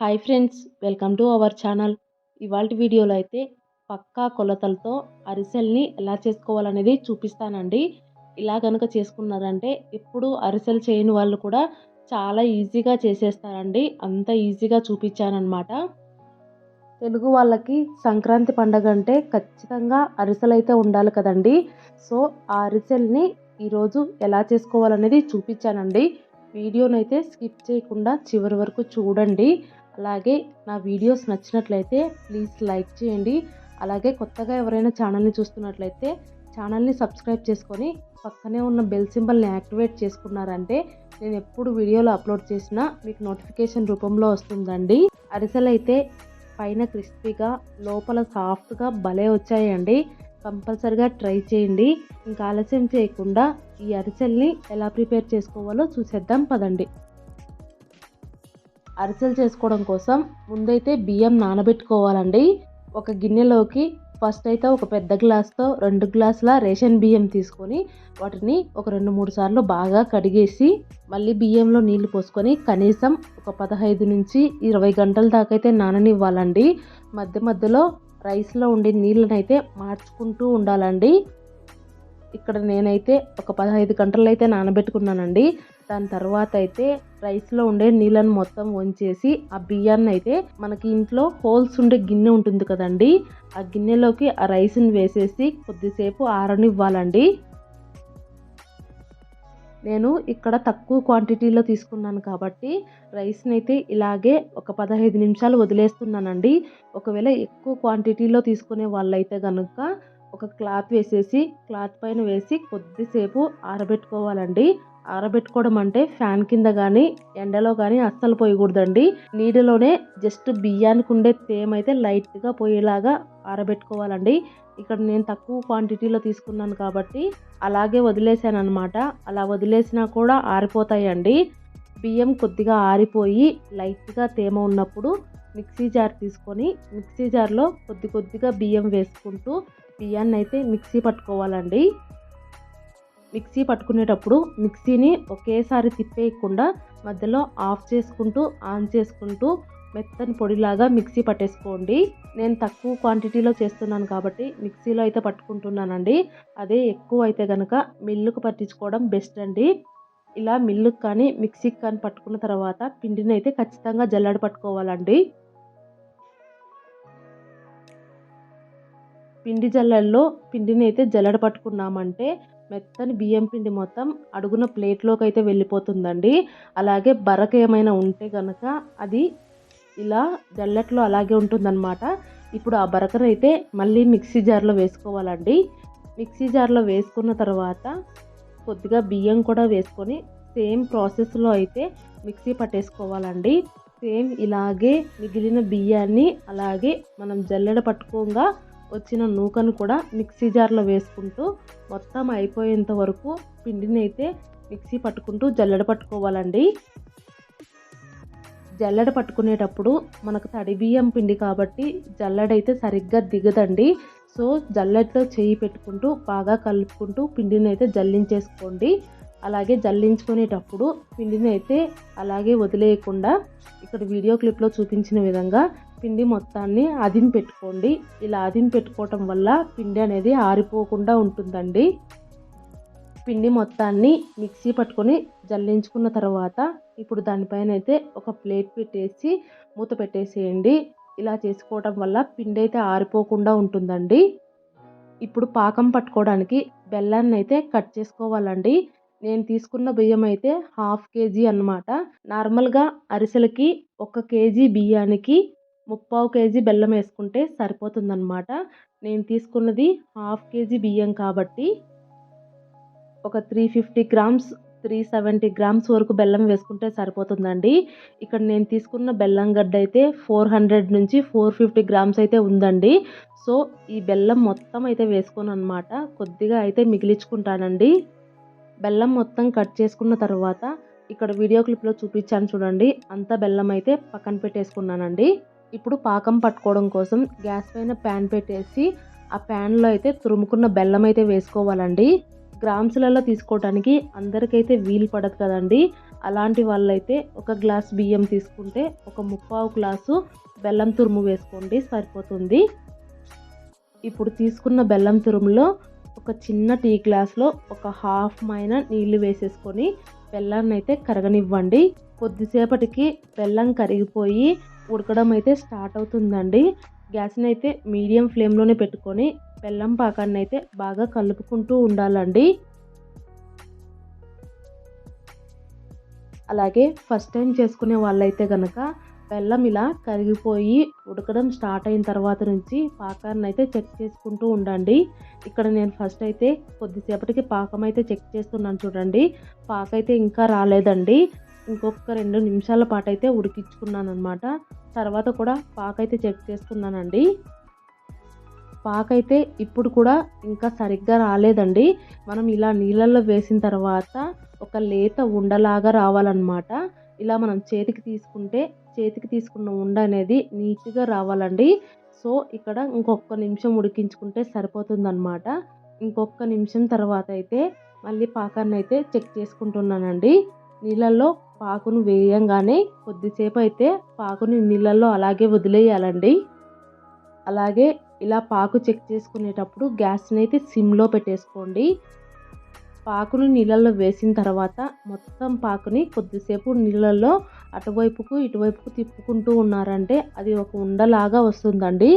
Hi friends welcome to our channel ఇవాళ వీడియోలో అయితే పక్కా కొలతలతో అరిసెల్ని ఎలా చేసుకోవాలనేది చూపిస్తానండి. ఇలా కనుక చేసుకున్నారంటే ఇప్పుడు అరిసెలు చేయని వాళ్ళు కూడా చాలా ఈజీగా చేసేస్తారండి. అంత ఈజీగా చూపించానమాట తెలుగు వాళ్ళకి సంక్రాంతి పండగ అంటే ఖచ్చితంగా అరిసెలు అయితే ఉండాలి కదండి. సో ఆ అరిసెల్ని ఈరోజు ఎలా చేసుకోవాలనేది చూపించానండి. వీడియోనైతే స్కిప్ చేయకుండా చివరి వరకు చూడండి. అలాగే నా వీడియోస్ నచ్చినట్లయితే ప్లీజ్ లైక్ చేయండి. అలాగే కొత్తగా ఎవరైనా ఛానల్ని చూస్తున్నట్లయితే ఛానల్ని సబ్స్క్రైబ్ చేసుకొని పక్కనే ఉన్న బెల్ సింబల్ని యాక్టివేట్ చేసుకున్నారంటే నేను ఎప్పుడు వీడియోలు అప్లోడ్ చేసినా మీకు నోటిఫికేషన్ రూపంలో వస్తుందండి. అరిసెలు అయితే పైన క్రిస్పీగా లోపల సాఫ్ట్గా భలే వచ్చాయండి. కంపల్సరిగా ట్రై చేయండి. ఇంకా ఆలస్యం చేయకుండా ఈ అరిసెల్ని ఎలా ప్రిపేర్ చేసుకోవాలో చూసేద్దాం పదండి. అరిసెలు చేసుకోవడం కోసం ముందైతే బియ్యం నానబెట్టుకోవాలండి. ఒక గిన్నెలోకి ఫస్ట్ అయితే ఒక పెద్ద గ్లాస్తో రెండు గ్లాసుల రేషన్ బియ్యం తీసుకొని వాటిని ఒక రెండు మూడు సార్లు బాగా కడిగేసి మళ్ళీ బియ్యంలో నీళ్ళు పోసుకొని కనీసం ఒక పదహైదు నుంచి ఇరవై గంటల దాకా అయితే నాననివ్వాలండి. మధ్య మధ్యలో రైస్లో ఉండే నీళ్ళనైతే అయితే మార్చుకుంటూ ఉండాలండి. ఇక్కడ నేనైతే ఒక పదహైదు గంటలు అయితే నానబెట్టుకున్నానండి. దాని తర్వాత అయితే రైస్లో ఉండే నీళ్ళని మొత్తం వంచేసి ఆ బియ్యాన్ని అయితే మనకి ఇంట్లో హోల్స్ ఉండే గిన్నె ఉంటుంది కదండి ఆ గిన్నెలోకి ఆ రైస్ని వేసేసి కొద్దిసేపు ఆరనివ్వాలండి. నేను ఇక్కడ తక్కువ క్వాంటిటీలో తీసుకున్నాను కాబట్టి రైస్ని అయితే ఇలాగే ఒక పదహైదు నిమిషాలు వదిలేస్తున్నానండి. ఒకవేళ ఎక్కువ క్వాంటిటీలో తీసుకునే వాళ్ళైతే కనుక ఒక క్లాత్ వేసేసి క్లాత్ పైన వేసి కొద్దిసేపు ఆరబెట్టుకోవాలండి. ఆరబెట్టుకోవడం అంటే ఫ్యాన్ కింద కానీ ఎండలో కానీ అస్సలు పోయకూడదండి. నీడలోనే జస్ట్ బియ్యానికి ఉండే తేమ అయితే లైట్గా పోయేలాగా ఆరబెట్టుకోవాలండి. ఇక్కడ నేను తక్కువ క్వాంటిటీలో తీసుకున్నాను కాబట్టి అలాగే వదిలేసాను అనమాట అలా వదిలేసినా కూడా ఆరిపోతాయండి. బియ్యం కొద్దిగా ఆరిపోయి లైట్గా తేమ ఉన్నప్పుడు మిక్సీ జార్ తీసుకొని మిక్సీ జార్లో కొద్ది కొద్దిగా బియ్యం వేసుకుంటూ బియ్యాన్ని అయితే మిక్సీ పట్టుకోవాలండి. మిక్సీ పట్టుకునేటప్పుడు మిక్సీని ఒకేసారి తిప్పేయకుండా మధ్యలో ఆఫ్ చేసుకుంటూ ఆన్ చేసుకుంటూ మెత్తని పొడిలాగా మిక్సీ పట్టేసుకోండి. నేను తక్కువ క్వాంటిటీలో చేస్తున్నాను కాబట్టి మిక్సీలో అయితే పట్టుకుంటున్నానండి. అదే ఎక్కువ అయితే కనుక మిల్లుకు పట్టించుకోవడం బెస్ట్ అండి. ఇలా మిల్లుకి కానీ మిక్సీకి కానీ పట్టుకున్న తర్వాత పిండిని అయితే ఖచ్చితంగా జల్లడ పట్టుకోవాలండి. పిండి జల్లల్లో పిండిని అయితే జల్లడ పట్టుకున్నామంటే మెత్తని బియ్యం పిండి మొత్తం అడుగున ప్లేట్లోకి అయితే వెళ్ళిపోతుందండి. అలాగే బరక ఏమైనా ఉంటే కనుక అది ఇలా జల్లెట్లో అలాగే ఉంటుందన్నమాట. ఇప్పుడు ఆ బరకను అయితే మళ్ళీ మిక్సీ జార్లో వేసుకోవాలండి. మిక్సీ జార్లో వేసుకున్న తర్వాత కొద్దిగా బియ్యం కూడా వేసుకొని సేమ్ ప్రాసెస్లో అయితే మిక్సీ పట్టేసుకోవాలండి. సేమ్ ఇలాగే మిగిలిన బియ్యాన్ని అలాగే మనం జల్లెడ పట్టుకోగా వచ్చిన నూకను కూడా మిక్సీ జార్లో వేసుకుంటూ మొత్తం అయిపోయేంత వరకు పిండిని అయితే మిక్సీ పట్టుకుంటూ జల్లెడ పట్టుకోవాలండి. జల్లెడ పట్టుకునేటప్పుడు మనకు తడి బియ్యం పిండి కాబట్టి జల్లెడైతే సరిగ్గా దిగదండి. సో జల్లెడతో చేయి పెట్టుకుంటూ బాగా కలుపుకుంటూ పిండిని అయితే జల్లించేసుకోండి. అలాగే జల్లించుకునేటప్పుడు పిండిని అయితే అలాగే వదిలేయకుండా ఇక్కడ వీడియో క్లిప్లో చూపించిన విధంగా పిండి మొత్తాన్ని అదిమి పెట్టుకోండి. ఇలా అదిమి పెట్టుకోవటం వల్ల పిండి అనేది ఆరిపోకుండా ఉంటుందండి. పిండి మొత్తాన్ని మిక్సీ పట్టుకొని జల్లించుకున్న తర్వాత ఇప్పుడు దానిపైన అయితే ఒక ప్లేట్ పెట్టేసి మూత పెట్టేసేయండి. ఇలా చేసుకోవటం వల్ల పిండి అయితే ఆరిపోకుండా ఉంటుందండి. ఇప్పుడు పాకం పట్టుకోవడానికి బెల్లాన్ని అయితే కట్ చేసుకోవాలండి. నేను తీసుకున్న బియ్యం అయితే హాఫ్ కేజీ అనమాట నార్మల్గా అరిసెలకి ఒక కేజీ బియ్యానికి ముప్పావు కేజీ బెల్లం వేసుకుంటే సరిపోతుందన్నమాట. నేను తీసుకున్నది హాఫ్ కేజీ బియ్యం కాబట్టి ఒక three fifty grams three seventy grams వరకు బెల్లం వేసుకుంటే సరిపోతుందండి. ఇక్కడ నేను తీసుకున్న బెల్లం గడ్డ అయితే ఫోర్ హండ్రెడ్ నుంచి ఫోర్ ఫిఫ్టీ గ్రామ్స్ అయితే ఉందండి. సో ఈ బెల్లం మొత్తం అయితే వేసుకోను అనమాట కొద్దిగా అయితే మిగిలించుకుంటానండి. బెల్లం మొత్తం కట్ చేసుకున్న తర్వాత ఇక్కడ వీడియో క్లిప్లో చూపించాను చూడండి. అంత బెల్లం అయితే పక్కన పెట్టేసుకున్నానండి. ఇప్పుడు పాకం పట్టుకోవడం కోసం గ్యాస్ పైన ప్యాన్ పెట్టేసి ఆ ప్యాన్లో అయితే తురుముకున్న బెల్లం అయితే వేసుకోవాలండి. గ్రామ్స్లలో తీసుకోవడానికి అందరికైతే వీలు పడదు కదండి. అలాంటి వాళ్ళైతే ఒక గ్లాస్ బియ్యం తీసుకుంటే ఒక ముప్పావు గ్లాసు బెల్లం తురుము వేసుకోండి సరిపోతుంది. ఇప్పుడు తీసుకున్న బెల్లం తురుములో ఒక చిన్న టీ గ్లాస్లో ఒక హాఫ్ మైన నీళ్ళు వేసేసుకొని బెల్లాన్ని అయితే కరగనివ్వండి. కొద్దిసేపటికి బెల్లం కరిగిపోయి ఉడకడం అయితే స్టార్ట్ అవుతుందండి. గ్యాస్ని అయితే మీడియం ఫ్లేమ్లోనే పెట్టుకొని బెల్లం పాకాన్ని అయితే బాగా కలుపుకుంటూ ఉండాలండి. అలాగే ఫస్ట్ టైం చేసుకునే వాళ్ళైతే కనుక బెల్లం ఇలా కరిగిపోయి ఉడకడం స్టార్ట్ అయిన తర్వాత నుంచి పాకాన్ని అయితే చెక్ చేసుకుంటూ ఉండండి. ఇక్కడ నేను ఫస్ట్ అయితే కొద్దిసేపటికి పాకం అయితే చెక్ చేస్తున్నాను చూడండి. పాక అయితే ఇంకా రాలేదండి. ఇంకొక రెండు నిమిషాల పాటు అయితే ఉడికించుకున్నాను అనమాట తర్వాత కూడా పాక అయితే చెక్ చేసుకున్నానండి. పాక అయితే ఇప్పుడు కూడా ఇంకా సరిగ్గా రాలేదండి. మనం ఇలా నీళ్ళల్లో వేసిన తర్వాత ఒక లేత ఉండలాగా రావాలన్నమాట. ఇలా మనం చేతికి తీసుకుంటే చేతికి తీసుకున్న ఉండ అనేది నీట్గా రావాలండి. సో ఇక్కడ ఇంకొక నిమిషం ఉడికించుకుంటే సరిపోతుందన్నమాట. ఇంకొక నిమిషం తర్వాత అయితే మళ్ళీ పాకాన్ని అయితే చెక్ చేసుకుంటున్నానండి. నీళ్ళల్లో పాకును వేయంగానే కొద్దిసేపు అయితే పాకుని నీళ్ళల్లో అలాగే వదిలేయాలండి. అలాగే ఇలా పాకు చెక్ చేసుకునేటప్పుడు గ్యాస్ని అయితే సిమ్లో పెట్టేసుకోండి. పాకును నీళ్ళల్లో వేసిన తర్వాత మొత్తం పాకుని కొద్దిసేపు నీళ్ళల్లో అటువైపుకు ఇటువైపుకు తిప్పుకుంటూ ఉన్నారంటే అది ఒక ఉండలాగా వస్తుందండి.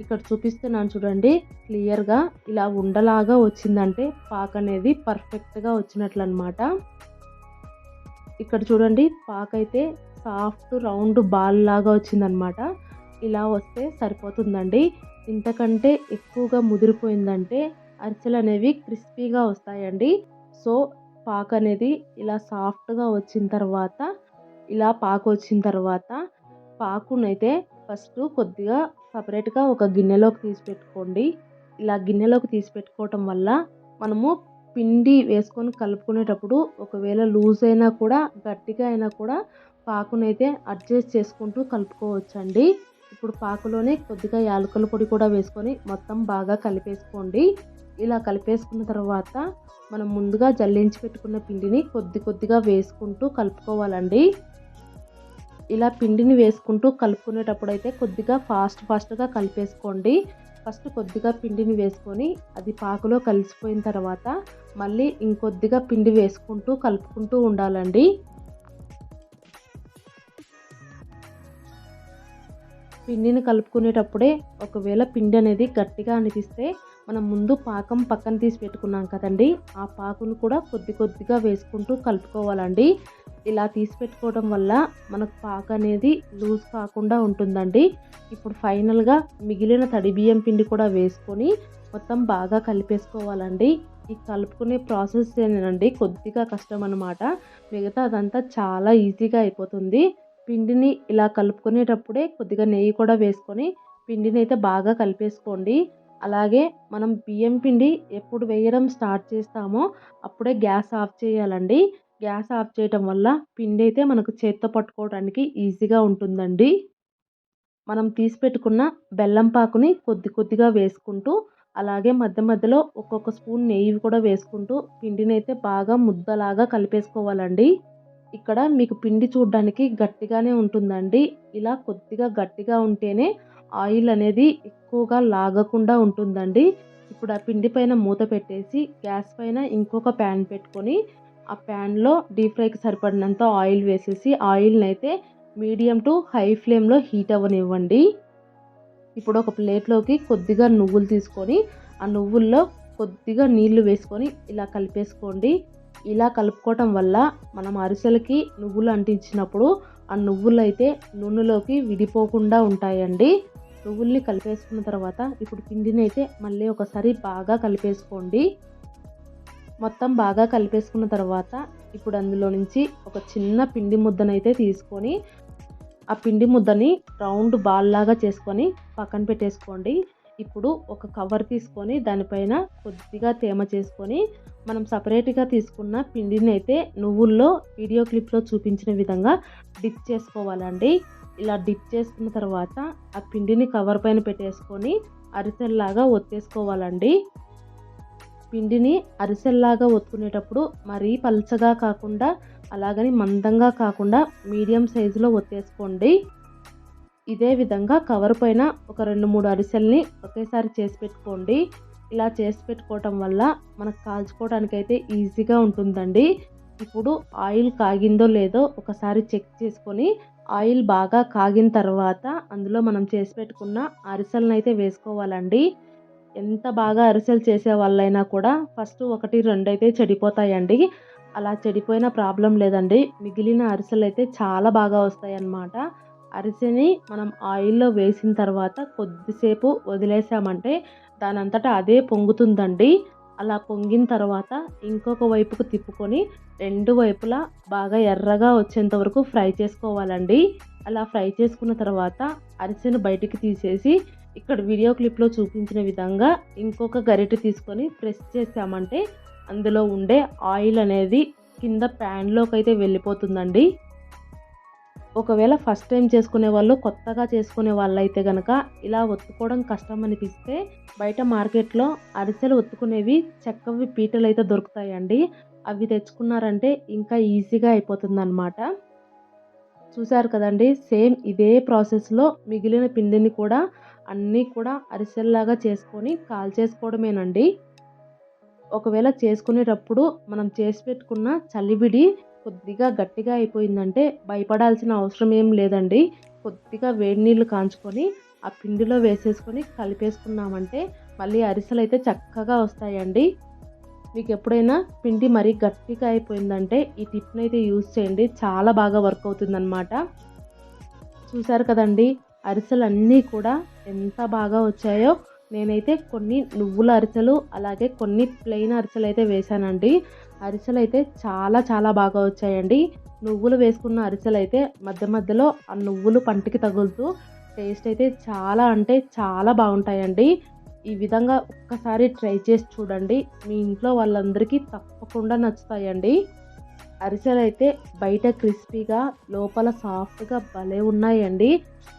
ఇక్కడ చూపిస్తున్నాను చూడండి క్లియర్గా ఇలా ఉండలాగా వచ్చిందంటే పాక అనేది పర్ఫెక్ట్గా వచ్చినట్లు అనమాట ఇక్కడ చూడండి పాక అయితే సాఫ్ట్ రౌండ్ బాల్ లాగా వచ్చిందనమాట. ఇలా వస్తే సరిపోతుందండి. ఇంతకంటే ఎక్కువగా ముదిరిపోయిందంటే అరిసెలు అనేవి క్రిస్పీగా వస్తాయండి. సో పాక అనేది ఇలా సాఫ్ట్గా వచ్చిన తర్వాత ఇలా పాకు వచ్చిన తర్వాత పాకునైతే ఫస్ట్ కొద్దిగా సపరేట్గా ఒక గిన్నెలోకి తీసి పెట్టుకోండి. ఇలా గిన్నెలోకి తీసి పెట్టుకోవటం వల్ల మనము పిండి వేసుకొని కలుపుకునేటప్పుడు ఒకవేళ లూజ్ అయినా కూడా గట్టిగా అయినా కూడా పాకునైతే అడ్జస్ట్ చేసుకుంటూ కలుపుకోవచ్చండి. ఇప్పుడు పాకులోనే కొద్దిగా యాలకుల పొడి కూడా వేసుకొని మొత్తం బాగా కలిపేసుకోండి. ఇలా కలిపేసుకున్న తర్వాత మనం ముందుగా జల్లించి పెట్టుకున్న పిండిని కొద్ది కొద్దిగా వేసుకుంటూ కలుపుకోవాలండి. ఇలా పిండిని వేసుకుంటూ కలుపుకునేటప్పుడు అయితే కొద్దిగా ఫాస్ట్ ఫాస్ట్గా కలిపేసుకోండి. ఫస్ట్ కొద్దిగా పిండిని వేసుకొని అది పాకులో కలిసిపోయిన తర్వాత మళ్ళీ ఇంకొద్దిగా పిండి వేసుకుంటూ కలుపుకుంటూ ఉండాలండి. పిండిని కలుపుకునేటప్పుడే ఒకవేళ పిండి అనేది గట్టిగా అనిపిస్తే మనం ముందు పాకం పక్కన తీసి పెట్టుకున్నాం కదండి. ఆ పాకును కూడా కొద్ది కొద్దిగా వేసుకుంటూ కలుపుకోవాలండి. ఇలా తీసి పెట్టుకోవడం వల్ల మనకు పాక అనేది లూజ్ కాకుండా ఉంటుందండి. ఇప్పుడు ఫైనల్గా మిగిలిన తడి బియ్యం పిండి కూడా వేసుకొని మొత్తం బాగా కలిపేసుకోవాలండి. ఈ కలుపుకునే ప్రాసెస్ ఏనండి కొద్దిగా కష్టం అనమాట మిగతా అదంతా చాలా ఈజీగా అయిపోతుంది. పిండిని ఇలా కలుపుకునేటప్పుడే కొద్దిగా నెయ్యి కూడా వేసుకొని పిండిని అయితే బాగా కలిపేసుకోండి. అలాగే మనం బియ్యం పిండి ఎప్పుడు వేయడం స్టార్ట్ చేస్తామో అప్పుడే గ్యాస్ ఆఫ్ చేయాలండి. గ్యాస్ ఆఫ్ చేయటం వల్ల పిండి అయితే మనకు చేత్తో పట్టుకోవడానికి ఈజీగా ఉంటుందండి. మనం తీసి పెట్టుకున్న బెల్లం పాకుని కొద్ది కొద్దిగా వేసుకుంటూ అలాగే మధ్య మధ్యలో ఒక్కొక్క స్పూన్ నెయ్యి కూడా వేసుకుంటూ పిండిని అయితే బాగా ముద్దలాగా కలిపేసుకోవాలండి. ఇక్కడ మీకు పిండి చూడడానికి గట్టిగానే ఉంటుందండి. ఇలా కొద్దిగా గట్టిగా ఉంటేనే ఆయిల్ అనేది ఎక్కువగా లాగకుండా ఉంటుందండి. ఇప్పుడు ఆ పిండి పైన మూత పెట్టేసి గ్యాస్ పైన ఇంకొక ప్యాన్ పెట్టుకొని ఆ ప్యాన్లో డీప్ ఫ్రైకి సరిపడినంత ఆయిల్ వేసేసి ఆయిల్ని అయితే మీడియం టు హై ఫ్లేమ్లో హీట్ అవ్వనివ్వండి. ఇప్పుడు ఒక ప్లేట్లోకి కొద్దిగా నువ్వులు తీసుకొని ఆ నువ్వుల్లో కొద్దిగా నీళ్ళు వేసుకొని ఇలా కలిపేసుకోండి. ఇలా కలుపుకోవటం వల్ల మనం అరిసెలకి నువ్వులు అంటించినప్పుడు ఆ నువ్వులు అయితే నూనెలోకి విడిపోకుండా ఉంటాయండి. నువ్వుల్ని కలిపేసుకున్న తర్వాత ఇప్పుడు పిండిని అయితే మళ్ళీ ఒకసారి బాగా కలిపేసుకోండి. మొత్తం బాగా కలిపేసుకున్న తర్వాత ఇప్పుడు అందులో నుంచి ఒక చిన్న పిండి ముద్దనైతే తీసుకొని ఆ పిండి ముద్దని రౌండ్ బాల్ లాగా చేసుకొని పక్కన పెట్టేసుకోండి. ఇప్పుడు ఒక కవర్ తీసుకొని దానిపైన కొద్దిగా తేమ చేసుకొని మనం సపరేట్గా తీసుకున్న పిండిని అయితే నువ్వుల్లో వీడియో క్లిప్లో చూపించిన విధంగా డిప్ చేసుకోవాలండి. ఇలా డిప్ చేసుకున్న తర్వాత ఆ పిండిని కవర్ పైన పెట్టేసుకొని అరిసెల్లాగా ఒత్తేసుకోవాలండి. పిండిని అరిసెల్లాగా ఒత్తుకునేటప్పుడు మరీ పలుచగా కాకుండా అలాగని మందంగా కాకుండా మీడియం సైజులో ఒత్తేసుకోండి. ఇదే విధంగా కవర్ పైన ఒక రెండు మూడు అరిసెల్ని ఒకేసారి చేసి పెట్టుకోండి. ఇలా చేసి పెట్టుకోవటం వల్ల మనకు కాల్చుకోవడానికి అయితే ఈజీగా ఉంటుందండి. ఇప్పుడు ఆయిల్ కాగిందో లేదో ఒకసారి చెక్ చేసుకొని ఆయిల్ బాగా కాగిన తర్వాత అందులో మనం చేసి పెట్టుకున్న అరిసెలను అయితే వేసుకోవాలండి. ఎంత బాగా అరిసెలు చేసే వాళ్ళైనా కూడా ఫస్ట్ ఒకటి రెండు అయితే చెడిపోతాయండి. అలా చెడిపోయిన ప్రాబ్లం లేదండి. మిగిలిన అరిసెలు అయితే చాలా బాగా వస్తాయి అన్నమాట అరిసెని మనం ఆయిల్లో వేసిన తర్వాత కొద్దిసేపు వదిలేసామంటే దానంతటా అదే పొంగుతుందండి. అలా పొంగిన తర్వాత ఇంకొక వైపుకు తిప్పుకొని రెండు వైపులా బాగా ఎర్రగా వచ్చేంత వరకు ఫ్రై చేసుకోవాలండి. అలా ఫ్రై చేసుకున్న తర్వాత అరిసెను బయటికి తీసేసి ఇక్కడ వీడియో క్లిప్లో చూపించిన విధంగా ఇంకొక గరిటె తీసుకొని ప్రెస్ చేసామంటే అందులో ఉండే ఆయిల్ అనేది కింద ప్యాన్లోకి అయితే వెళ్ళిపోతుందండి. ఒకవేళ ఫస్ట్ టైం చేసుకునే వాళ్ళు కొత్తగా చేసుకునే వాళ్ళు అయితే కనుక ఇలా ఒత్తుకోవడం కష్టం అనిపిస్తే బయట మార్కెట్లో అరిసెలు ఒత్తుకునేవి చెక్కవి పీటలు అయితే దొరుకుతాయండి. అవి తెచ్చుకున్నారంటే ఇంకా ఈజీగా అయిపోతుందన్నమాట. చూశారు కదండి సేమ్ ఇదే ప్రాసెస్లో మిగిలిన పిండిని కూడా అన్నీ కూడా అరిసెల్లాగా చేసుకొని కాల్ చేసుకోవడమేనండి ఒకవేళ చేసుకునేటప్పుడు మనం చేసి పెట్టుకున్న చలివిడి కొద్దిగా గట్టిగా అయిపోయిందంటే భయపడాల్సిన అవసరం ఏం లేదండి. కొద్దిగా వేడి నీళ్ళు కాంచుకొని ఆ పిండిలో వేసేసుకొని కలిపేసుకున్నామంటే మళ్ళీ అరిసెలు అయితే చక్కగా వస్తాయండి. మీకు ఎప్పుడైనా పిండి మరీ గట్టిగా అయిపోయిందంటే ఈ టిప్ని అయితే యూజ్ చేయండి. చాలా బాగా వర్క్ అవుతుందన్నమాట. చూసారు కదండి అరిసెలు అన్నీ కూడా ఎంత బాగా వచ్చాయో. నేనైతే కొన్ని నువ్వుల అరిసెలు అలాగే కొన్ని ప్లెయిన్ అరిసెలు అయితే వేశానండి. అరిసెలు అయితే చాలా చాలా బాగా వచ్చాయండి. నువ్వులు వేసుకున్న అరిసెలు అయితే మధ్య మధ్యలో ఆ నువ్వులు పంటికి తగులుతూ టేస్ట్ అయితే చాలా అంటే చాలా బాగుంటాయండి. ఈ విధంగా ఒక్కసారి ట్రై చేసి చూడండి. మీ ఇంట్లో వాళ్ళందరికీ తప్పకుండా నచ్చుతాయండి. అరిసెలు అయితే బయట క్రిస్పీగా లోపల సాఫ్ట్గా భలే ఉన్నాయండి.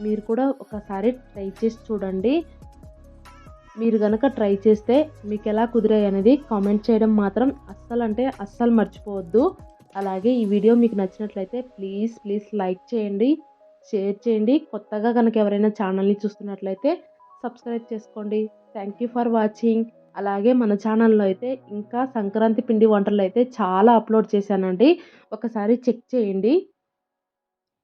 మీరు కూడా ఒకసారి ట్రై చేసి చూడండి. మీరు కనుక ట్రై చేస్తే మీకు ఎలా కుదిరాయి అనేది కామెంట్ చేయడం మాత్రం అస్సలు అంటే అస్సలు మర్చిపోవద్దు. అలాగే ఈ వీడియో మీకు నచ్చినట్లయితే ప్లీజ్ ప్లీజ్ లైక్ చేయండి షేర్ చేయండి. కొత్తగా కనుక ఎవరైనా ఛానల్ని చూస్తున్నట్లయితే సబ్స్క్రైబ్ చేసుకోండి. థ్యాంక్ యూ ఫర్ వాచింగ్ అలాగే మన ఛానల్లో అయితే ఇంకా సంక్రాంతి పిండి వంటలు అయితే చాలా అప్లోడ్ చేశానండి. ఒకసారి చెక్ చేయండి.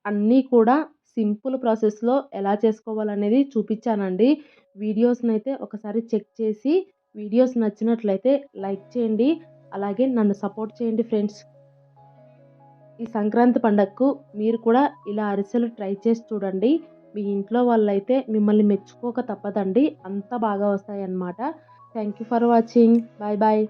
అన్నీ కూడా సింపుల్ ప్రాసెస్లో ఎలా చేసుకోవాలనేది చూపించానండి వీడియోస్ని అయితే ఒకసారి చెక్ చేసి వీడియోస్ నచ్చినట్లయితే లైక్ చేయండి అలాగే నన్ను సపోర్ట్ చేయండి ఫ్రెండ్స్. ఈ సంక్రాంతి పండగకు మీరు కూడా ఇలా అరిసెలు ట్రై చేసి చూడండి. మీ ఇంట్లో వాళ్ళైతే మిమ్మల్ని మెచ్చుకోక తప్పదండి. అంత బాగా వస్తాయి అన్నమాట thank you for watching. Bye bye.